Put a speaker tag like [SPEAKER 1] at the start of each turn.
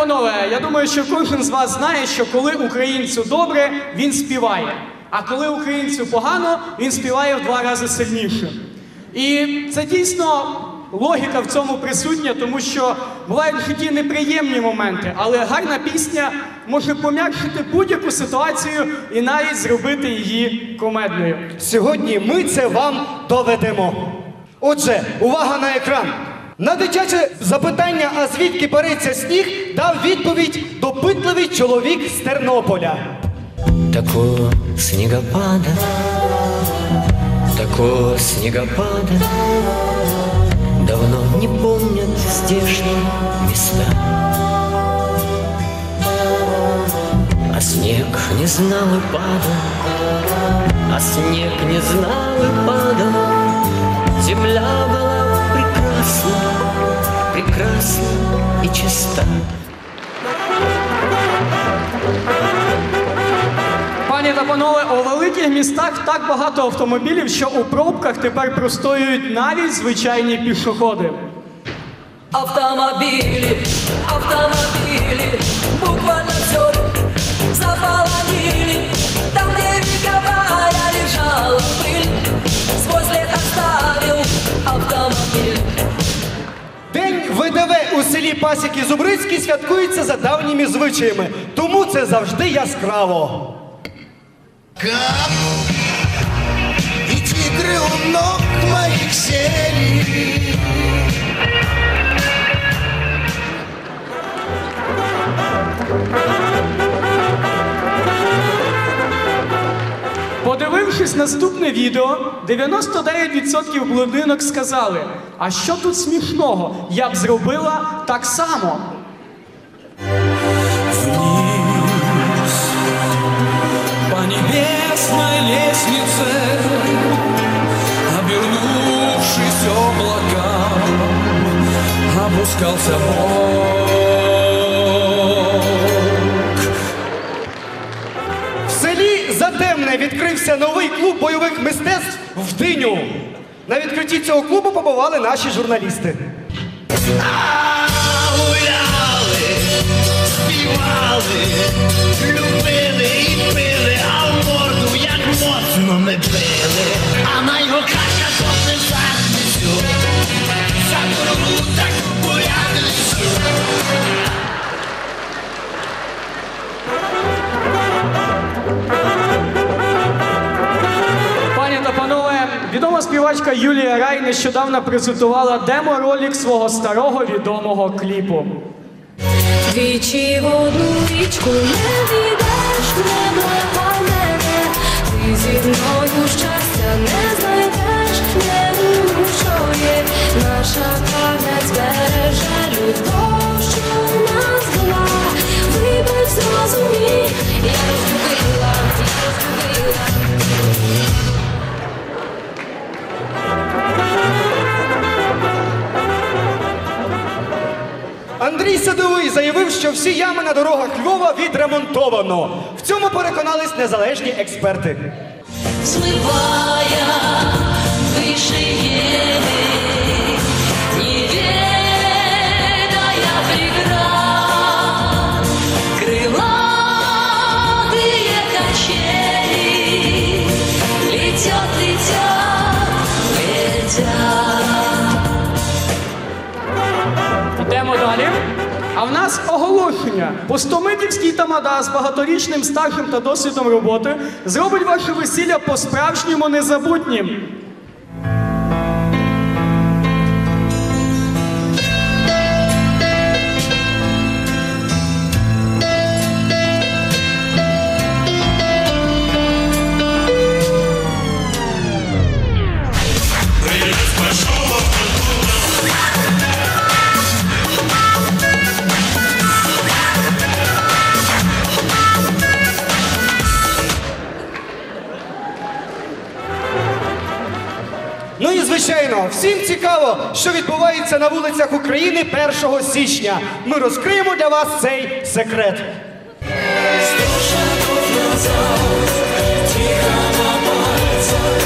[SPEAKER 1] панове, я думаю, що кожен з вас знає, що коли українцю добре, він співає. А коли українцю погано, він співає в два рази сильніше. І це дійсно логіка в цьому присутня, тому що бувають в житті неприємні моменти, але гарна пісня може пом'якшити будь-яку ситуацію і навіть зробити її комедною.
[SPEAKER 2] Сьогодні ми це вам доведемо. Отже, увага на екран. На дитяче запитання, а звідки береться сніг, дав відповідь допитливий чоловік з Тернополя.
[SPEAKER 3] Такого снегопада, такого снегопада Давно не помнят здешние места. А снег не знал и падал, а снег не знал и падал. Земля чиста
[SPEAKER 1] Пані та панове, у великих містах так багато автомобілів, що у пробках тепер простоюють навіть звичайні пішоходи.
[SPEAKER 4] Автомобілі, автомобілі, буквально все
[SPEAKER 2] ВДВ Пасіки Зубрицький святкується за давніми звичаями, тому це завжди яскраво.
[SPEAKER 5] Кап И тигры у ног моих сели
[SPEAKER 1] Подивившись наступне відео, 99% блондинок сказали: а що тут смішного? Я б зробила так само.
[SPEAKER 6] по небесной лестнице, обернувшись облакам, опускался Бог.
[SPEAKER 2] В селі Затемне відкрився новий клуб бойових мистецтв в Диню. На відкритті цього клубу побували наші журналісти.
[SPEAKER 5] Гуляли, співали
[SPEAKER 1] відома співачка Юлія Рай нещодавно презентувала демо-ролик свого старого відомого кліпу.
[SPEAKER 7] Двічі в одну річку не війдеш,
[SPEAKER 2] Андрій Садовий заявив, що всі ями на дорогах Львова відремонтовано. В цьому переконались незалежні експерти.
[SPEAKER 4] Взмывая выше
[SPEAKER 1] А в нас оголошення. Пустомитівський тамада з багаторічним стажем та досвідом роботи зробить ваше весілля по-справжньому незабутнім.
[SPEAKER 2] Ну і звичайно, всім цікаво, що відбувається на вулицях України 1 січня. Ми розкриємо для вас цей секрет.
[SPEAKER 6] Тихо на пальцах, лети